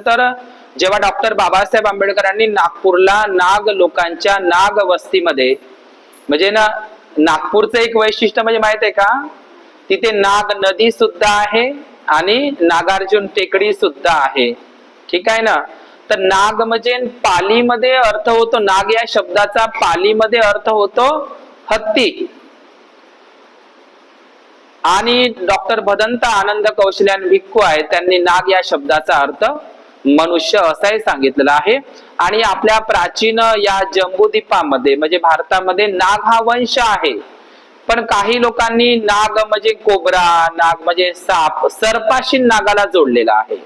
तर जेव्हा डॉक्टर बाबासाहेब आंबेडकरांनी नागपूरला नाग लोकांच्या नाग वस्तीमध्ये म्हणजे ना नागपूरचं एक वैशिष्ट्य म्हणजे माहीत आहे का? तिथे नाग नदी सुद्धा आहे आणि नागार्जुन टेकडी सुद्धा आहे. ठीक आहे ना? तर नाग म्हणजे पालीमध्ये अर्थ होतो नाग या शब्दाचा पालीमध्ये अर्थ होतो हत्ती. आणि डॉक्टर भदंत आनंद कौशल्यान भिक्खू आहे त्यांनी नाग या शब्दाचा अर्थ मनुष्य असाही सांगितलेलं आहे. आणि आपल्या प्राचीन या जम्बुद्वीपामध्ये म्हणजे भारतामध्ये नाग हा वंश आहे. पण काही लोकांनी नाग म्हणजे कोबरा नाग म्हणजे साप सर्पाशी नागाला जोडलेला आहे.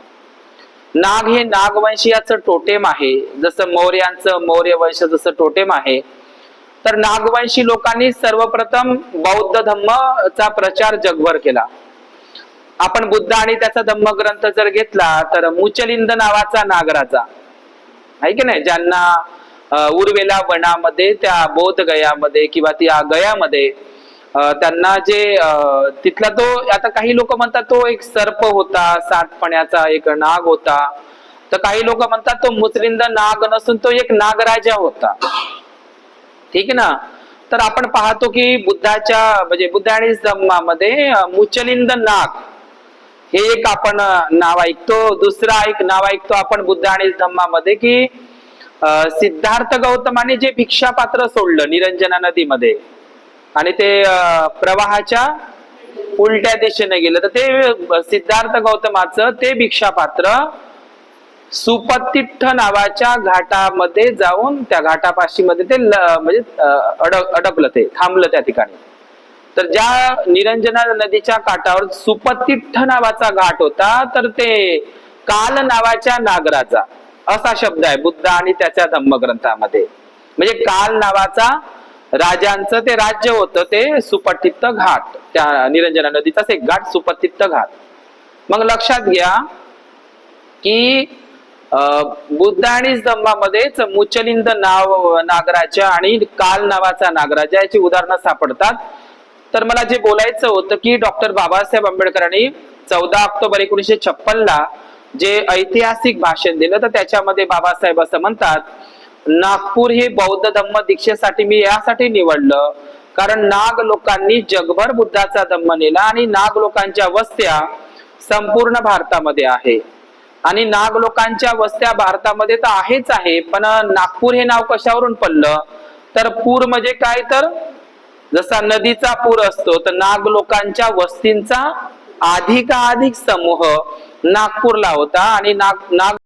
नाग हे नागवंशीयाचं टोटेम आहे. जसं मौर्यांचं मौर्य वंश जसं टोटेम आहे. तर नागवंशी लोकांनी सर्वप्रथम बौद्ध धम्मचा प्रचार जगभर केला. आपण बुद्ध आणि त्याचा धम्मग्रंथ जर घेतला तर मुचलिंद नावाचा नागराजा. आहे की नाही? ज्यांना उर्वेला वनामध्ये त्या बोध गयामध्ये किंवा त्या गयामध्ये त्यांना जे तिथला तो आता काही लोक म्हणतात तो एक सर्प होता सातपण्याचा एक नाग होता. तर काही लोक म्हणतात तो मुचलिंद नाग नसून तो एक नागराजा होता. ठीक आहे ना? तर आपण पाहतो की बुद्धाच्या म्हणजे बुद्ध आणि धम्मामध्ये मुचलिंद नाग हे एक आपण नाव ऐकतो. दुसरा एक नाव ऐकतो आपण बुद्ध आणि धम्मामध्ये की सिद्धार्थ गौतमाने जे भिक्षा पात्र सोडलं निरंजना नदीमध्ये आणि ते प्रवाहाच्या उलट्या दिशेने गेलं तर ते सिद्धार्थ गौतमाचं ते भिक्षा पात्र सुपतिठ्ठ नावाच्या घाटामध्ये जाऊन त्या घाटापाशी मध्ये ते ल- म्हणजे अडक अडकलं ते थांबलं त्या ठिकाणी. तर ज्या निरंजना नदीच्या काठावर सुपतिठ्ठ नावाचा घाट होता तर ते काल नावाच्या नागराचा असा शब्द आहे बुद्ध आणि त्याच्या धम्मग्रंथामध्ये. म्हणजे काल नावाचा राजांचं ते राज्य होतं ते सुपतिट्ठ घाट. त्या निरंजना नदीचाच एक घाट सुपतिट्ठ घाट. मग लक्षात घ्या की बुद्ध आणि धम्मामध्येच मुचलिंद नाव नागराजा आणि काल नावाचा नागराजा याची उदाहरणं सापडतात. तर मला जे बोलायचं होतं की डॉक्टर बाबासाहेब आंबेडकरांनी चौदा ऑक्टोबर एकोणीशे छप्पन ला जे ऐतिहासिक भाषण दिलं तर त्याच्यामध्ये बाबासाहेब असं म्हणतात नागपूर हे बौद्ध धम्म दीक्षेसाठी मी यासाठी निवडलं. कारण नाग लोकांनी जगभर बुद्धाचा धम्म नेला आणि नाग लोकांच्या वस्त्या संपूर्ण भारतामध्ये आहे. आणि नाग लोकांच्या वस्त्या भारतामध्ये तर आहेच आहे पण नागपूर हे नाव कशावरून पडलं? तर पूर म्हणजे काय तर जसा नदीचा पूर असतो तर नाग लोकांच्या वस्तींचा अधिकाधिक समूह नागपूरला होता आणि नाग नाग